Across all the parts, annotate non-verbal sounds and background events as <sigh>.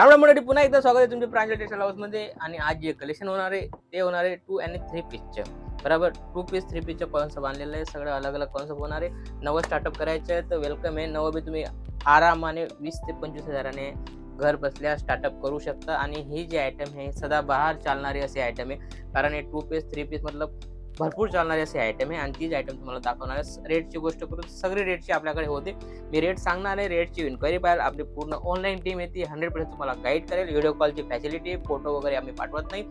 त्यामुळे मंडळी पुन्हा एकदा स्वागत आहे तुमच्या प्रांजल टेक्स्टाईल हाऊसमध्ये आणि आज जे कलेक्शन होणार आहे ते होणार आहे टू आणि थ्री पीसचं बरोबर? टू पीस थ्री पीसचं कॉन्सेप्ट आणलेलं आहे. सगळं अलग अलग कॉन्सेप्ट होणार आहे. नवं स्टार्टअप करायचं आहे तर वेलकम आहे. नवं बी तुम्ही आरामाने वीस ते पंचवीस हजाराने घर बसल्या स्टार्टअप करू शकता. आणि ही जी आयटम आहे सदाबहार चालणारी असे आयटम आहे. कारण हे टू पीस थ्री पीस मतलब भरपूर चालणारे असे आयटम आहे. आणि तीच आयटम तुम्हाला दाखवणार आहे. रेटची गोष्ट करून सगळी रेटची आपल्याकडे होते. मी रेट सांगणार आहे. रेटची इन्क्वायरी पाहिजे आपली पूर्ण ऑनलाईन टीम येते हंड्रेड पर्सेंट तुम्हाला गाईड करेल. व्हिडिओ कॉलची फॅसिलिटी फोटो वगैरे आम्ही पाठवत नाही.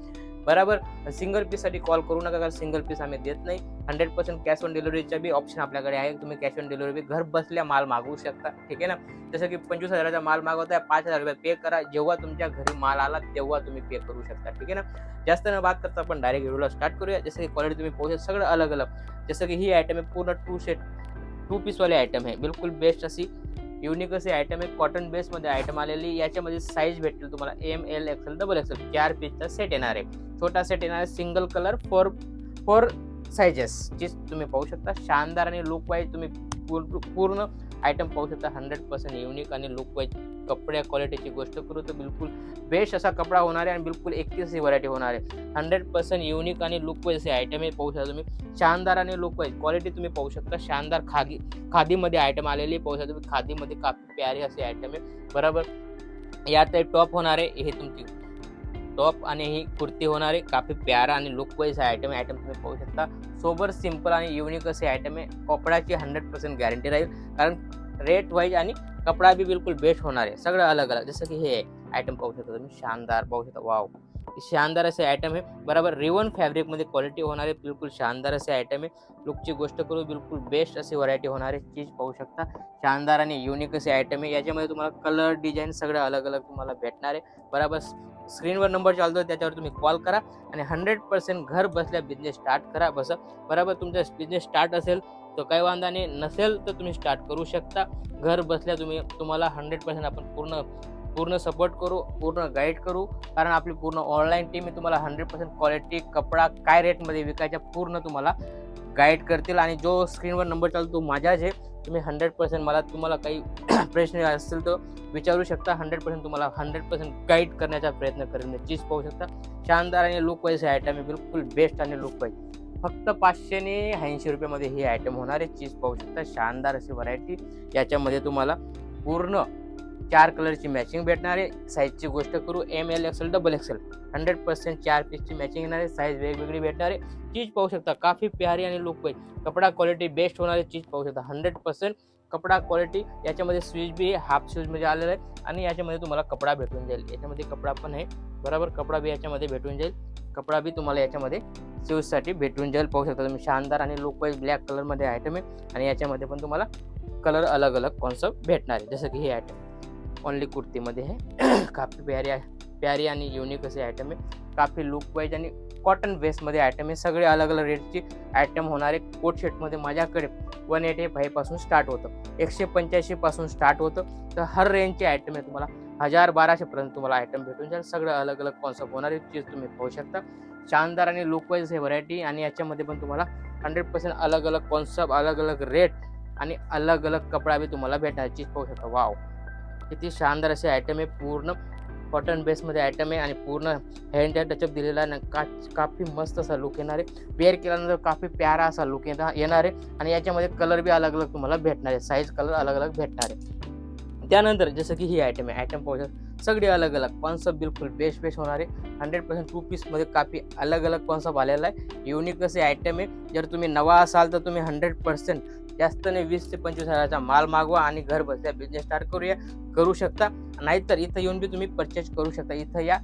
बरोबर? सिंगल पीससाठी कॉल करू नका कारण सिंगल पीस आम्ही देत नाही. हंड्रेड पर्सेंट कॅश ऑन डिलिव्हरीचा बी ऑप्शन आपल्याकडे आहे. तुम्ही कॅश ऑन डिलिव्हरी घर बसल्या माल मागवू शकता. ठीक आहे ना? जसं की पंचवीस हजाराचा माल मागवताय पाच हजार रुपये पे करा. जेव्हा तुमच्या घरी माल आला तेव्हा तुम्ही पे करू शकता. ठीक आहे ना? जास्त न बात करता आपण डायरेक्ट व्हिडिओला स्टार्ट करूया. जसं की क्वालिटी तुम्ही पोहोचेल सगळं अलग अलग जसं की ही आयटम आहे पूर्ण टू सेट टू पीसवाली आयटम आहे. बिलकुल बेस्ट अशी युनिक असे आयटम एक कॉटन बेसमध्ये आयटम आलेली याच्यामध्ये साईज भेटेल तुम्हाला. M L XL double XL चार पीसचा सेट येणार आहे. छोटा सेट येणार आहे single colour four four sizes जे तुम्ही पाहू शकता शानदार आणि लुक वाईज तुम्ही पूर्ण पूर्ण आयटम पाहू शकता. हंड्रेड पर्सेंट युनिक आणि लुक कपड्या क्वालिटीची गोष्ट करू तर बिलकुल बेस्ट असा कपडा होणार आहे आणि बिलकुल एकतीस व्हरायटी होणार आहे. हंड्रेड पर्सेंट युनिक आणि लुक वाईज असे आयटम पाहू शकता तुम्ही. शानदार आणि लुक वाईज क्वालिटी तुम्ही पाहू शकता. शानदार खादी खादीमध्ये आयटम आलेली पाहू शकता तुम्ही. खादीमध्ये काफी प्यारी असे आयटम आहे. बरोबर? यात टॉप होणार आहे. हे तुमची टॉप आणि ही कुर्ती होणार आहे. काफी प्यारा आणि लुक वाईज आयटम आयटम तुम्ही पाहू शकता. सोबर सिंपल आणि युनिक असे आयटम आहे. कपड्याची हंड्रेड पर्सेंट गॅरंटी राहील. कारण रेट वाईज आणि कपडा बी बिलकुल बेस्ट होणार आहे. सगळं अलग अलग जसं की हे आयटम पाहू शकता तुम्ही. शानदार पाहू शकता. वाव शानदार असे आयटम आहे. बरोबर रिवन फॅब्रिकमध्ये क्वालिटी होणार आहे. बिलकुल शानदार असे आयटम आहे. लुकची गोष्ट करू बिलकुल बेस्ट अशी व्हरायटी होणार आहे. चीज पाहू शकता. शानदार आणि युनिक असे आयटम आहे. याच्यामध्ये तुम्हाला कलर डिझाईन सगळं अलग अलग तुम्हाला भेटणार आहे. बरोबर स्क्रीनवर नंबर चालतो त्याच्यावर तुम्ही कॉल करा आणि हंड्रेड पर्सेंट घर बसल्या बिझनेस स्टार्ट करा. बस बरोबर तुमचा बिझनेस स्टार्ट असेल तर काही वांधा नाही नसेल तर तुम्ही स्टार्ट करू शकता. घर बसल्या तुम्ही तुम्हाला हंड्रेड पर्सेंट आपण पूर्ण पूर्ण सपोर्ट करू पूर्ण गाईड करू. कारण आपली पूर्ण ऑनलाईन टीम आहे तुम्हाला हंड्रेड पर्सेंट क्वालिटी कपडा काय रेटमध्ये विकायचा पूर्ण तुम्हाला गाईड करतील. आणि जो स्क्रीनवर नंबर चालतो तो माझ्याच आहे. तुम्ही हंड्रेड पर्सेंट मला तुम्हाला काही <clears throat> प्रश्न असतील तर विचारू शकता. हंड्रेड पर्सेंट तुम्हाला हंड्रेड पर्सेंट गाईड करण्याचा प्रयत्न करेन. चीज पाहू शकता. शानदार आणि लुक वाईज आयटम आहे. बिलकुल बेस्ट आणि लुक वाईज फक्त पाचशेने ऐंशी रुपयामध्ये ही आयटम होणार आहे. चीज पाहू शकता. शानदार अशी व्हरायटी याच्यामध्ये तुम्हाला पूर्ण चार कलरची मॅचिंग भेटणार आहे. साईजची गोष्ट करू M L XL double XL hundred percent चार पीसची मॅचिंग येणार आहे. साईज वेगवेगळी भेटणार आहे. चीज पाहू शकता काफी प्यारी आणि लुक वाईज कपडा क्वालिटी बेस्ट होणारे चीज पाहू शकता हंड्रेड पर्सेंट कपडा क्वालिटी याच्यामध्ये स्विच बी हाफ स्विचमध्ये आलेलं आहे. आणि याच्यामध्ये तुम्हाला कपडा भेटून जाईल. याच्यामध्ये कपडा पण आहे. बरोबर कपडा बी याच्यामध्ये भेटून जाईल. कपडा बी तुम्हाला याच्यामध्ये शूजसाठी भेटून जाईल. पाहू शकता तुम्ही शानदार आणि लुक वाईज ब्लॅक कलरमध्ये आयटम आहे. आणि याच्यामध्ये पण तुम्हाला कलर अलग अलग कॉन्सेप्ट भेटणार आहे. जसं की हे आयटम ओनली कुर्तीमध्ये हे <clears throat> काफी प्यारी आहे. प्यारी आणि युनिक असे आयटम आहे. काफी लुक वाईज आणि कॉटन बेसमध्ये आयटम आहे. सगळे अलग अलग रेटची आयटम होणारे कोट शेटमध्ये माझ्याकडे वन एटी फाईव्हपासून स्टार्ट होतं. एकशे पंच्याऐंशीपासून स्टार्ट होतं. तर हर रेंजचे आयटम आहे तुम्हाला. हजार बाराशेपर्यंत तुम्हाला आयटम भेटून जाईल. सगळं अलग अलग कॉन्सेप्ट होणारे चीज तुम्ही पाहू शकता. शानदार आणि लुक वाईज हे व्हरायटी आणि याच्यामध्ये पण तुम्हाला हंड्रेड पर्सेंट अलग अलग कॉन्सेप्ट अलग अलग रेट आणि अलग अलग कपडा बी तुम्हाला भेटायची पाहू शकता. वाव किती शानदार असे आयटम आहे. पूर्ण कॉटन बेसमध्ये आयटम आहे आणि पूर्ण हँड टचअप दिलेला आहे. का काफी मस्त असा लुक येणार आहे. वेअर केल्यानंतर काफी प्यारा असा लुक येणार येणार आहे. आणि याच्यामध्ये कलर बी अलग अलग तुम्हाला भेटणार आहे. साईज कलर अलग अलग भेटणार आहे. त्यानंतर जसं की ही आयटम आहे. आयटम पाहू सगळे अलग अलग कॉन्सेप्ट बिलकुल बेस्ट बेस्ट होणार आहे. हंड्रेड पर्सेंट टू पीसमध्ये काफी अलग अलग कॉन्सेप्ट आलेला आहे. युनिक असे आयटम आहे. जर तुम्ही नवा असाल तर तुम्ही हंड्रेड पर्सेंट जास्त नाही वीस ते पंचवीस हजाराचा माल मागवा आणि घर बसल्या बिझनेस स्टार्ट करूया करू शकता. नाहीतर इथं येऊन बी तुम्ही परचेस करू शकता. इथं या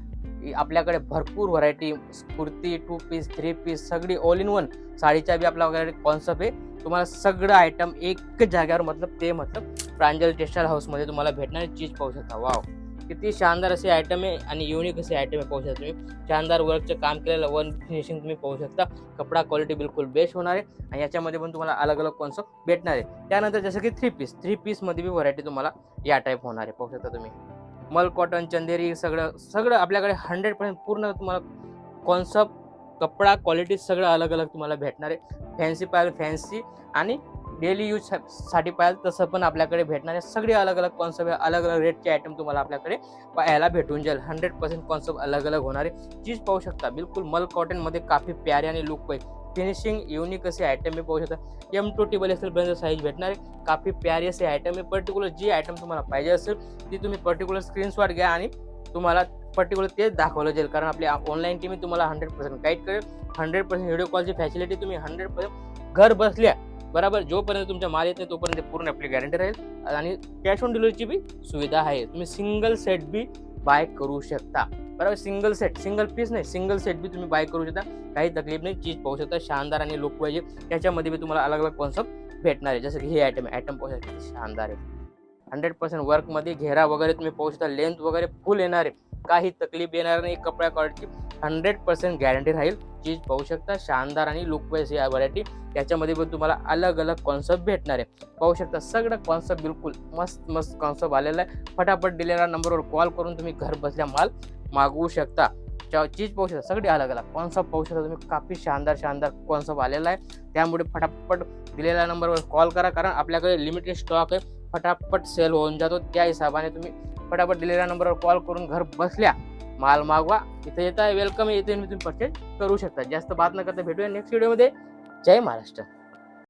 आपल्याकडे भरपूर variety kurti two piece three piece सगळी ऑल इन वन साडीच्या बी आपल्याकडे कॉन्सेप्ट आहे. तुम्हाला सगळं आयटम एकच जागेवर मतलब ते मतलब प्रांजल टेक्स्टाईल हाऊसमध्ये तुम्हाला भेटणारी चीज पाहू शकता. वाव किती शानदार असे आयटम आहे आणि युनिक असे आयटम आहे पाहू शकता तुम्ही. शानदार वर्कचं काम केलेलं वन फिनिशिंग तुम्ही पाहू शकता. कपडा क्वालिटी बिलकुल बेस्ट होणार आहे आणि याच्यामध्ये पण तुम्हाला अलग अलग कॉन्सेप्ट भेटणार आहे. त्यानंतर जसं की थ्री पीस थ्री पीसमध्ये बी व्हरायटी तुम्हाला या टाईप होणार आहे. पाहू शकता तुम्ही. मल कॉटन चंदेरी सगळं सगळं आपल्याकडे हंड्रेड पर्सेंट पूर्ण तुम्हाला कॉन्सेप्ट कपडा क्वालिटी सगळं अलग अलग तुम्हाला भेटणार आहे. फॅन्सी पाहिजे फॅन्सी आणि डेली यूजसाठी पाहिजे तसं पण आपल्याकडे भेटणारे सगळे अलग अलग कॉन्सेप्ट अलग अलग रेटचे आयटम तुम्हाला आपल्याकडे पाहायला भेटून जाईल. हंड्रेड पर्सेंट कॉन्सेप्ट अलग अलग होणारे. चीज पाहू शकता बिलकुल मल कॉटनमध्ये काफी प्यारे आणि लुक पाहिजे फिनिशिंग युनिक असे आयटम मी पाहू शकता. एम टू टेबल असेल पर्यंत साईज भेटणार. आहे काफी प्यारी असे आयटम आहे. पर्टिक्युलर जी आयटम तुम्हाला पाहिजे असेल ती तुम्ही पर्टिक्युलर स्क्रीनशॉट घ्या आणि तुम्हाला पर्टिक्युलर तेच दाखवलं जाईल. कारण आपली ऑनलाईन टीम तुम्हाला हंड्रेड पर्सेंट गाईड करेल. हंड्रेड पर्सेंट व्हिडिओ कॉलची फॅसिलिटी तुम्ही हंड्रेड पर्सेंट घर बसल्या बरोबर जोपर्यंत तुमच्या माल येत नाही तोपर्यंत पूर्ण आपली गॅरंटी राहील. आणि कॅश ऑन डिलिव्हरीची बी सुविधा आहे. तुम्ही सिंगल सेट बी बाय करू शकता. बरोबर सिंगल सेट सिंगल पीस नाही सिंगल सेट बी तुम्ही बाय करू शकता. काही तकलीफ नाही चीज पाहू शकता शानदार आणि लुक पाहिजे. त्याच्यामध्ये बी तुम्हाला अलग अलग कॉन्सेप्ट भेटणार आहे. जसं की हे आयटम आहे आयटम पाहू शकता शानदार आहे. हंड्रेड पर्सेंट वर्कमध्ये घेरा वगैरे तुम्ही पाहू शकता लेंथ वगैरे फुल येणार आहे. काही तकलीफ येणार नाही कपड्या क्वालिटी हंड्रेड पर्सेंट गॅरंटी राहील. चीज पाहू शकता शानदार आणि लुक वाईज या व्हरायटी त्याच्यामध्ये पण तुम्हाला अलग अलग कॉन्सेप्ट भेटणार आहे. पाहू शकता सगळं कॉन्सेप्ट बिलकुल मस्त मस्त कॉन्सेप्ट आलेला आहे. फटाफट दिलेल्या नंबरवर कॉल करून तुम्ही घर बसल्या माल मागवू शकता. चीज पाहू शकता सगळी अलग अलग कॉन्सेप्ट पाहू शकता तुम्ही काफी शानदार शानदार कॉन्सेप्ट आलेला आहे. त्यामुळे फटाफट दिलेल्या नंबरवर कॉल करा कारण आपल्याकडे लिमिटेड स्टॉक आहे. फटाफट सेल होऊन जातो. त्या हिशोबाने तुम्ही फटाफट दिलेल्या नंबरवर कॉल करून घर बसल्या. माल मागवा. इथे येत आहे वेलकम येते तुम्ही परचेज करू शकता. जास्त बात न करता भेटूया नेक्स्ट व्हिडिओमध्ये जय महाराष्ट्र.